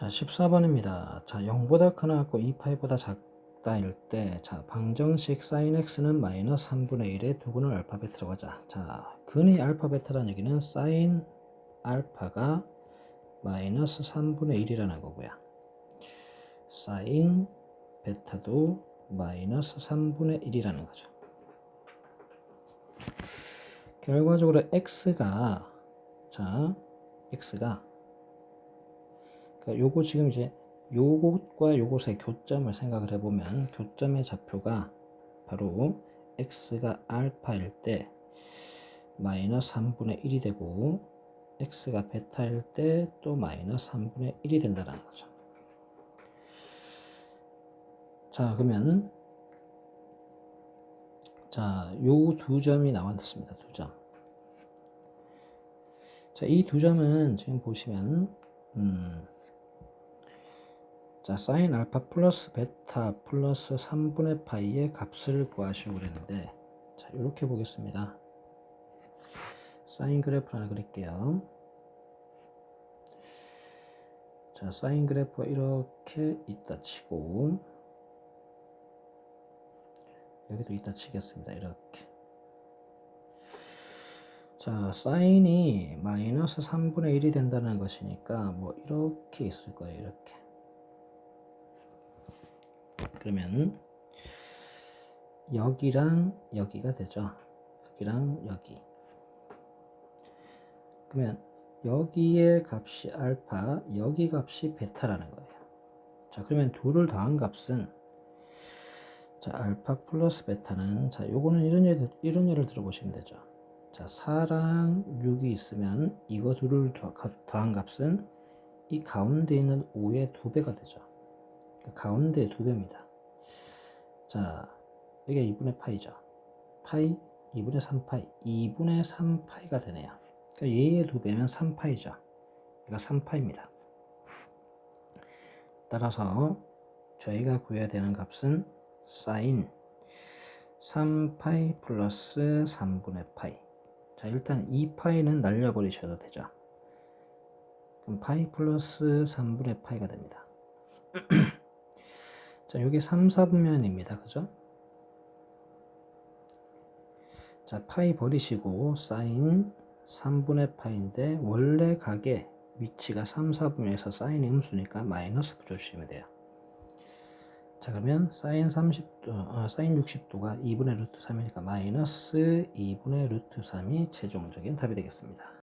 자, 14번입니다. 자, 0보다 크나 고 2파이보다 작다일 때, 자, 방정식 sin x는 마이너스 3분의 1의 두근을 알파 베타라고 하자. 자, 근이 알파 베타라는 얘기는 sin 알파가 마이너스 3분의 1이라는 거고요. sin 베타도 마이너스 3분의 1이라는 거죠. 결과적으로 x가 자, x가 그러니까 요거 지금 이제 요것과 요것의 교점을 생각을 해보면 교점의 좌표가 바로 x가 알파일 때 마이너스 3분의 1이 되고 x가 베타일 때 또 마이너스 3분의 1이 된다는 거죠. 자 그러면 자요 두 점이 나왔습니다. 두 점. 자이 두 점은 지금 보시면 음, 자, 사인 알파 플러스 베타 플러스 3분의 파이의 값을 구하시오 그랬는데 자, 이렇게 보겠습니다. 사인 그래프 하나 그릴게요. 자, 사인 그래프가 이렇게 있다 치고 여기도 있다 치겠습니다. 이렇게. 자, 사인이 마이너스 3분의 1이 된다는 것이니까 뭐 이렇게 있을 거예요. 이렇게. 그러면 여기랑 여기가 되죠. 여기랑 여기. 그러면 여기의 값이 알파, 여기 값이 베타라는 거예요. 자, 그러면 둘을 더한 값은 자, 알파 플러스 베타는 자, 요거는 이런 예를 이런 예를 들어보시면 되죠. 자, 4랑 6이 있으면 이거 둘을 더한 값은 이 가운데 있는 5의 두 배가 되죠. 그 가운데 두 배입니다. 자, 여기가 2분의 파이죠. 파이 2분의 3파이, 2분의 3파이가 되네요. 그러니까 얘의 두 배면 3파이죠. 얘가 3파입니다. 따라서 저희가 구해야 되는 값은 사인 3파이 플러스 3분의 파이. 자, 일단 2파이는 날려버리셔도 되죠. 그럼 파이 플러스 3분의 파이가 됩니다. 자, 여기 3, 4분면입니다. 그죠? 자, 파이 버리시고 사인 3분의 파인데 원래 각의 위치가 3, 4분면에서 사인이 음수니까 마이너스 붙여주시면 돼요. 자 그러면 사인 30도, 어, 사인 60도가 2분의 루트 3이니까 마이너스 2분의 루트 3이 최종적인 답이 되겠습니다.